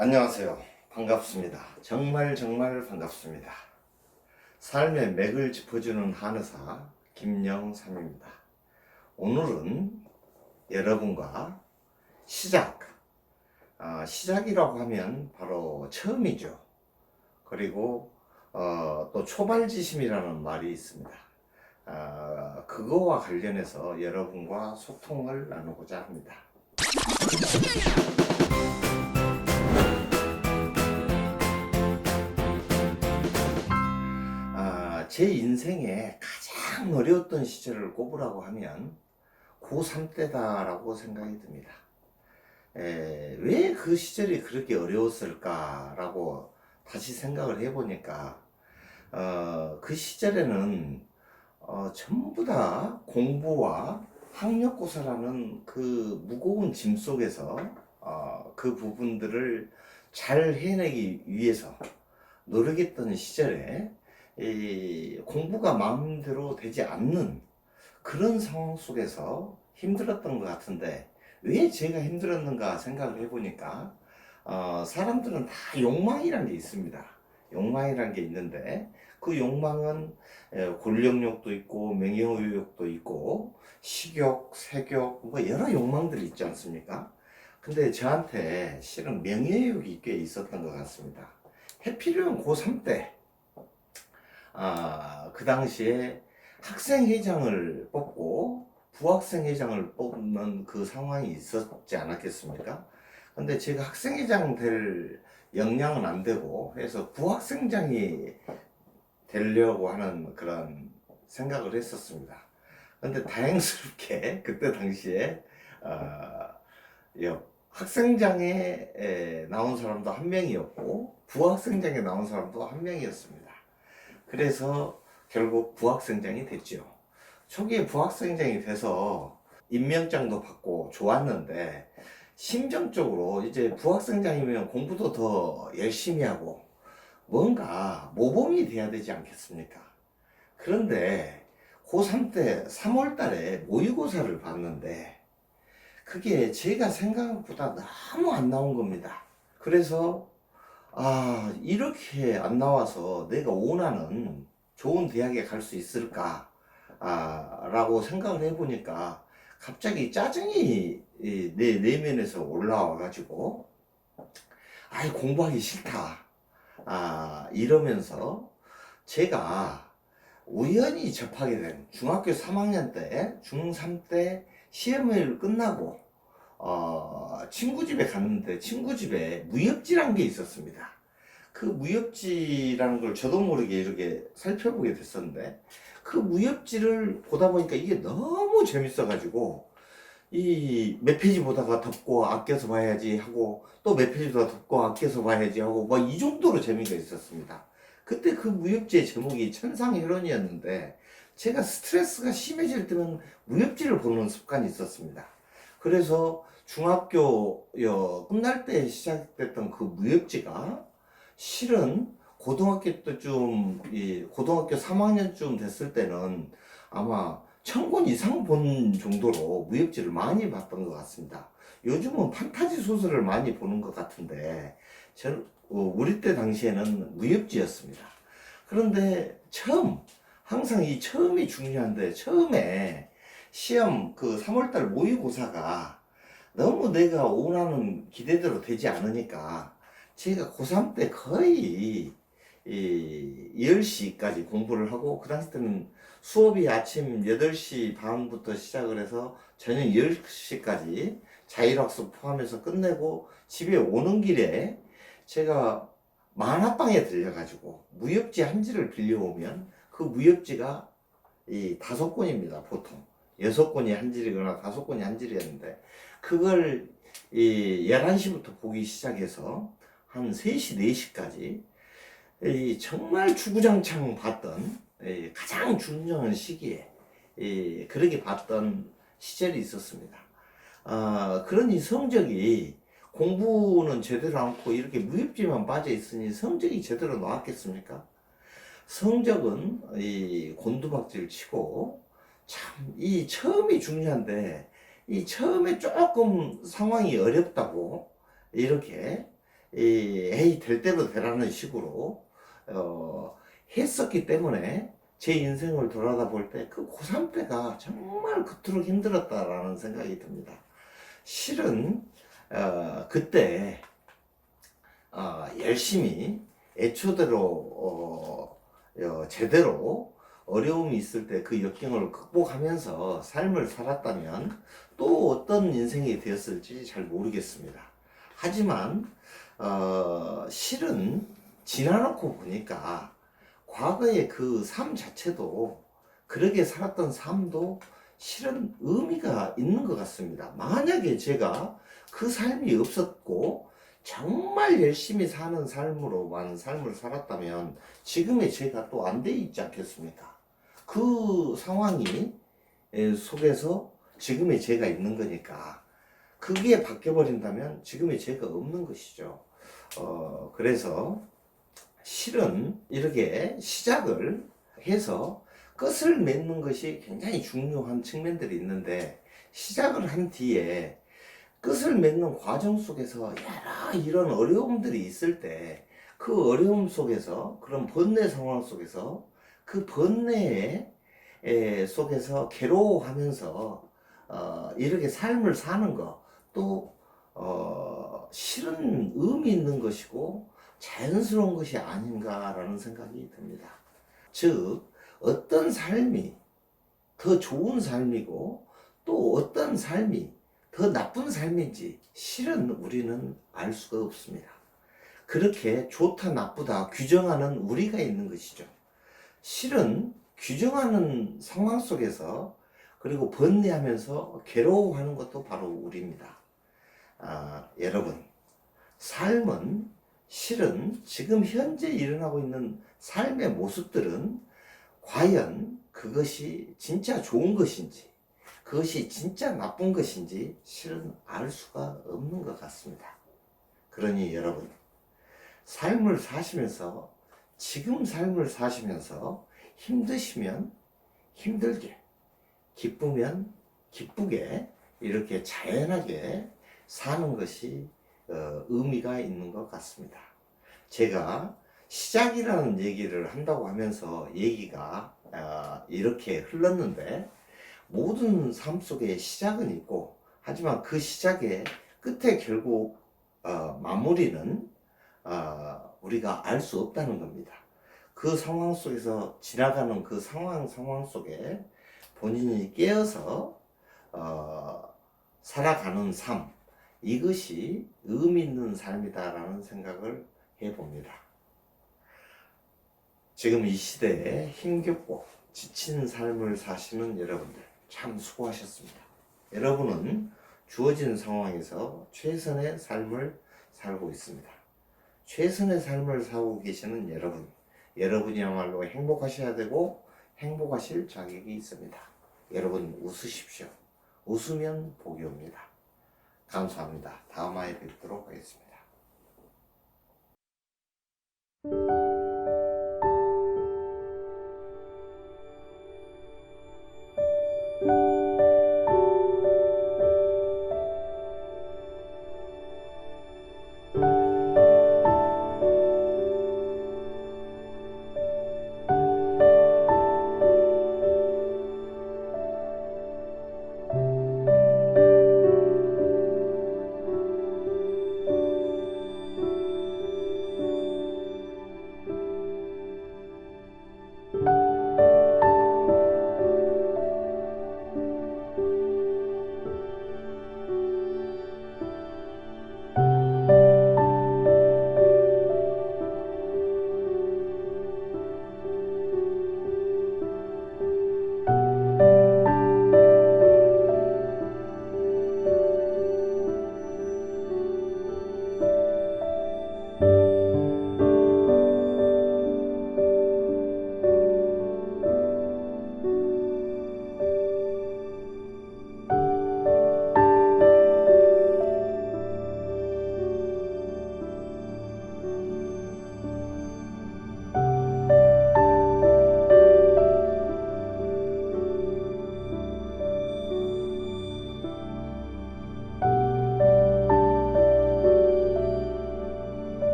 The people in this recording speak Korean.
안녕하세요. 반갑습니다. 정말 정말 반갑습니다. 삶의 맥을 짚어주는 한의사 김영삼입니다. 오늘은 여러분과 시작, 아, 시작이라고 하면 바로 처음이죠. 그리고 어, 또 초발지심이라는 말이 있습니다. 아, 그거와 관련해서 여러분과 소통을 나누고자 합니다. 제 인생에 가장 어려웠던 시절을 꼽으라고 하면 고3 때다라고 생각이 듭니다. 왜 그 시절이 그렇게 어려웠을까라고 다시 생각을 해보니까 어, 그 시절에는 어, 전부 다 공부와 학력고사라는 그 무거운 짐 속에서 어, 그 부분들을 잘 해내기 위해서 노력했던 시절에 이 공부가 마음대로 되지 않는 그런 상황 속에서 힘들었던 것 같은데 왜 제가 힘들었는가 생각을 해보니까 어, 사람들은 다 욕망이라는 게 있습니다. 욕망이라는 게 있는데 그 욕망은 에, 권력욕도 있고 명예욕도 있고 식욕, 색욕 뭐 여러 욕망들이 있지 않습니까? 근데 저한테 실은 명예욕이 꽤 있었던 것 같습니다. 해필이면 고3 때 아, 그 당시에 학생회장을 뽑고 부학생회장을 뽑는 그 상황이 있었지 않았겠습니까? 근데 제가 학생회장 될 역량은 안 되고 해서 부학생장이 되려고 하는 그런 생각을 했었습니다. 근데 다행스럽게 그때 당시에 어, 여- 학생장에 에, 나온 사람도 한 명이었고 부학생장에 나온 사람도 한 명이었습니다. 그래서 결국 부학생장이 됐죠. 초기에 부학생장이 돼서 임명장도 받고 좋았는데 심정적으로 이제 부학생장이면 공부도 더 열심히 하고 뭔가 모범이 돼야 되지 않겠습니까? 그런데 고3 때 3월 달에 모의고사를 봤는데 그게 제가 생각한 것보다 너무 안 나온 겁니다. 그래서 아, 이렇게 안 나와서 내가 원하는 좋은 대학에 갈 수 있을까? 아, 라고 생각을 해보니까 갑자기 짜증이 이, 내 내면에서 올라와가지고, 아이, 공부하기 싫다. 아, 이러면서 제가 우연히 접하게 된 중학교 3학년 때, 중3 때 시험을 끝나고, 어, 친구 집에 갔는데 친구 집에 무협지란 게 있었습니다. 그 무협지라는 걸 저도 모르게 이렇게 살펴보게 됐었는데 그 무협지를 보다 보니까 이게 너무 재밌어가지고 이 몇 페이지 보다가 덮고 아껴서 봐야지 하고 또 몇 페이지 더 덮고 아껴서 봐야지 하고 막 이 정도로 재미가 있었습니다. 그때 그 무협지의 제목이 천상혈원이었는데 제가 스트레스가 심해질 때는 무협지를 보는 습관이 있었습니다. 그래서 중학교 여 끝날 때 시작됐던 그 무협지가 실은 고등학교 때쯤 이 고등학교 3학년쯤 됐을 때는 아마 천권 이상 본 정도로 무협지를 많이 봤던 것 같습니다. 요즘은 판타지 소설을 많이 보는 것 같은데 저 어, 우리 때 당시에는 무협지였습니다. 그런데 처음 항상 이 처음이 중요한데 처음에 시험 그 3월달 모의고사가 너무 내가 원하는 기대대로 되지 않으니까 제가 고3 때 거의 이 10시까지 공부를 하고 그 당시 때는 수업이 아침 8시 반부터 시작을 해서 저녁 10시까지 자율학습 포함해서 끝내고 집에 오는 길에 제가 만화방에 들려가지고 무협지 한 지를 빌려오면 그 무협지가 이 다섯 권입니다 보통 여섯 권이 한 질이거나 다섯 권이 한 질이었는데 그걸 이 11시부터 보기 시작해서 한 3시, 4시까지 이 정말 주구장창 봤던 이 가장 중요한 시기에 이 그렇게 봤던 시절이 있었습니다. 아, 그러니 성적이 공부는 제대로 않고 이렇게 무협지만 빠져 있으니 성적이 제대로 나왔겠습니까? 성적은 이 곤두박질 치고 참 이 처음이 중요한데 이 처음에 조금 상황이 어렵다고 이렇게 이, 에이, 될 대로 되라는 식으로, 어, 했었기 때문에 제 인생을 돌아다 볼 때 그 고3 때가 정말 그토록 힘들었다라는 생각이 듭니다. 실은, 어, 그때, 어, 열심히 애초대로, 어, 어, 제대로 어려움이 있을 때 그 역경을 극복하면서 삶을 살았다면 또 어떤 인생이 되었을지 잘 모르겠습니다. 하지만 어, 실은 지나놓고 보니까 과거의 그 삶 자체도 그렇게 살았던 삶도 실은 의미가 있는 것 같습니다. 만약에 제가 그 삶이 없었고 정말 열심히 사는 삶으로만 삶을 살았다면 지금의 제가 또 안 돼 있지 않겠습니까? 그 상황이 에, 속에서 지금의 제가 있는 거니까 그게 바뀌어 버린다면 지금의 제가 없는 것이죠. 어, 그래서 실은 이렇게 시작을 해서 끝을 맺는 것이 굉장히 중요한 측면들이 있는데 시작을 한 뒤에 끝을 맺는 과정 속에서 여러 이런 어려움들이 있을 때 그 어려움 속에서 그런 번뇌 상황 속에서 그 번뇌 에, 속에서 괴로워하면서 어, 이렇게 삶을 사는 것또 어, 실은 의미 있는 것이고 자연스러운 것이 아닌가라는 생각이 듭니다. 즉 어떤 삶이 더 좋은 삶이고 또 어떤 삶이 더 나쁜 삶인지 실은 우리는 알 수가 없습니다. 그렇게 좋다 나쁘다 규정하는 우리가 있는 것이죠. 실은 규정하는 상황 속에서 그리고 번뇌하면서 괴로워하는 것도 바로 우리입니다. 아, 여러분, 삶은 실은 지금 현재 일어나고 있는 삶의 모습들은 과연 그것이 진짜 좋은 것인지, 그것이 진짜 나쁜 것인지 실은 알 수가 없는 것 같습니다. 그러니 여러분, 삶을 사시면서, 지금 삶을 사시면서 힘드시면 힘들게, 기쁘면 기쁘게, 이렇게 자연하게 사는 것이 어, 의미가 있는 것 같습니다. 제가 시작이라는 얘기를 한다고 하면서 얘기가 어, 이렇게 흘렀는데 모든 삶 속에 시작은 있고 하지만 그 시작의 끝에 결국 어, 마무리는 어, 우리가 알 수 없다는 겁니다. 그 상황 속에서 지나가는 그 상황 상황 속에 본인이 깨어서 어, 살아가는 삶 이것이 의미 있는 삶이다라는 생각을 해봅니다. 지금 이 시대에 힘겹고 지친 삶을 사시는 여러분들 참 수고하셨습니다. 여러분은 주어진 상황에서 최선의 삶을 살고 있습니다. 최선의 삶을 살고 계시는 여러분, 여러분이야말로 행복하셔야 되고 행복하실 자격이 있습니다. 여러분 웃으십시오. 웃으면 복이 옵니다. 감사합니다. 다음 화에 뵙도록 하겠습니다.